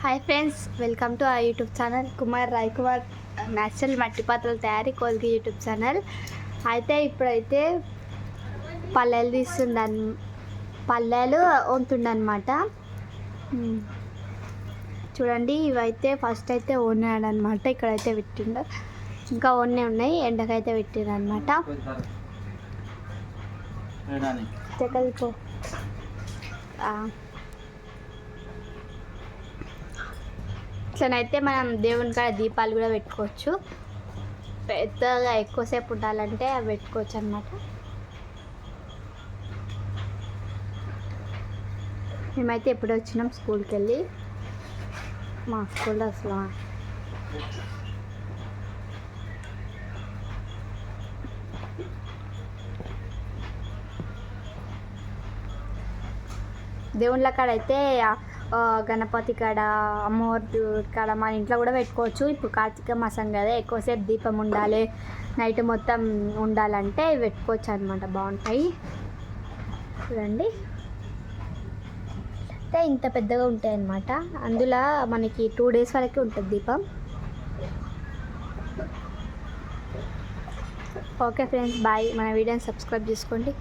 Hi friends welcome to ఆ YouTube channel Kumar Rai Kumar natural మట్టి పాత్రల తయారీ కోల్గి యూట్యూబ్ ఛానల్ అయితే ఇప్పుడైతే పల్లెలు తీస్తుండన్ పల్లెలు వంతుండనమాట మ్. చూడండి ఇవైతే ఫస్ట్ అయితే ఉన్నాడనమాట ఇక్కడైతే పెట్టిండు. ఇంకా ఓన్నే ఉన్నాయి ఎండకైతే పెట్టిండు అనమాట చెక్కదిపో ఇట్లనైతే మనం దేవుని కాడ దీపాలు కూడా పెట్టుకోవచ్చు. పెద్దగా ఎక్కువసేపు ఉండాలంటే అవి పెట్టుకోవచ్చు అనమాట మేమైతే ఎప్పుడు వచ్చినాం స్కూల్కి వెళ్ళి మా స్కూల్లో అసలు దేవుళ్ళ కాడ అయితే గణపతి కాడ అమ్మవారి కాడ మన ఇంట్లో కూడా పెట్టుకోవచ్చు. ఇప్పుడు కార్తీక మాసం కదా ఎక్కువసేపు దీపం ఉండాలి. నైట్ మొత్తం ఉండాలంటే పెట్టుకోవచ్చు అనమాట బాగుంటాయి. చూడండి. అంటే ఇంత పెద్దగా ఉంటాయి అన్నమాట. అందులో మనకి టూ డేస్ వరకు ఉంటుంది దీపం. Okay friends bye. మన వీడియోని సబ్స్క్రైబ్ చేసుకోండి.